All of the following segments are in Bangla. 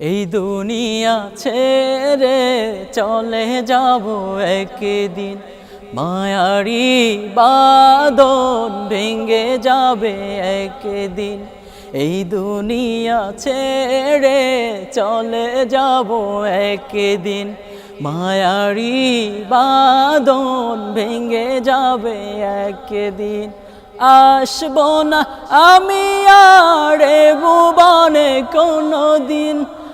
এই দুনিয়া ছেড়ে চলে যাব একদিন। মায়ারি বাদন ভেঙে যাবে একদিন। এই দুনিয়া ছেড়ে চলে যাব একদিন। মায়ারি বাদন ভেঙে যাবে একদিন। আসব না আমি আরে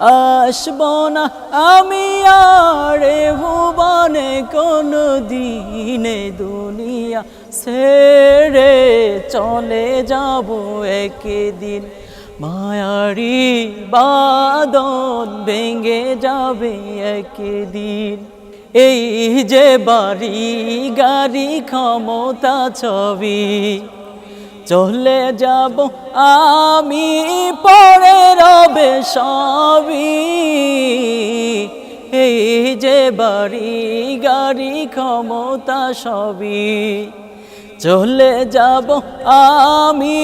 আসব না আমি আরে ভুবনে কোনো দিনে দুনিয়া ছেড়ে চলে যাব একদিন। মায়ারি বাদন ভেঙে যাবে একদিন। এই যে বাড়ি গাড়ি ক্ষমতা ছবি, চলে যাব আমি রবে সবই এই যে বাড়ি গাড়ি ক্ষমতা সবই চলে যাব আমি,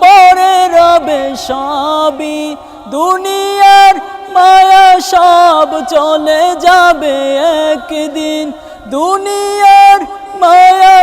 পরে রবে সবই। দুনিয়ার মায়া সব চলে যাবে একদিন। দুনিয়ার মায়া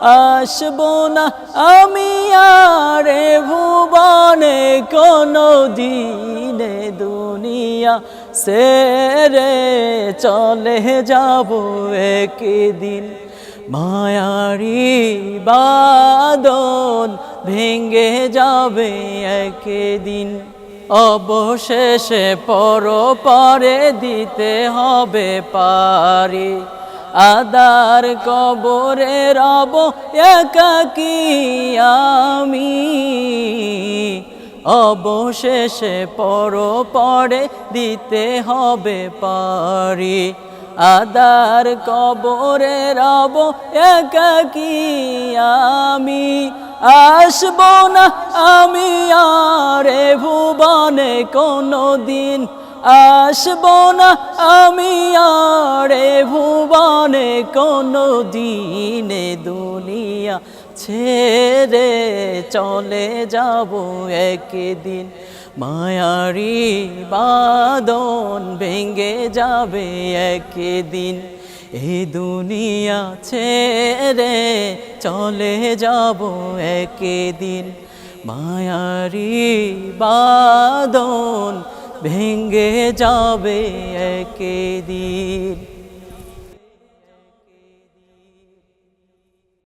আসব না আমি আরে ভুবনে কোনো দিনে দুনিয়া সেরে চলে যাব একদিন। মায়ারি বাদন ভেঙে যাবে একদিন। অবশেষে পর পরে দিতে হবে পারি। আদার কবরে রব একাকি আমি। অবশেষে পর পরে দিতে হবে পারি। আদার কবরে রব একাকি আমি। আসব না আমি আরে ভুবনে কোনো দিন আসব না আমি আরে ভুবনে কোনো দিনে দুনিয়া ছেড়ে চলে যাব একদিন। মায়ারি বাদন ভেঙে যাবে একদিন। এই দুনিয়া ছেড়ে চলে যাব একদিন। মায়ারি বাদন ভেঙে যাবে একদিন।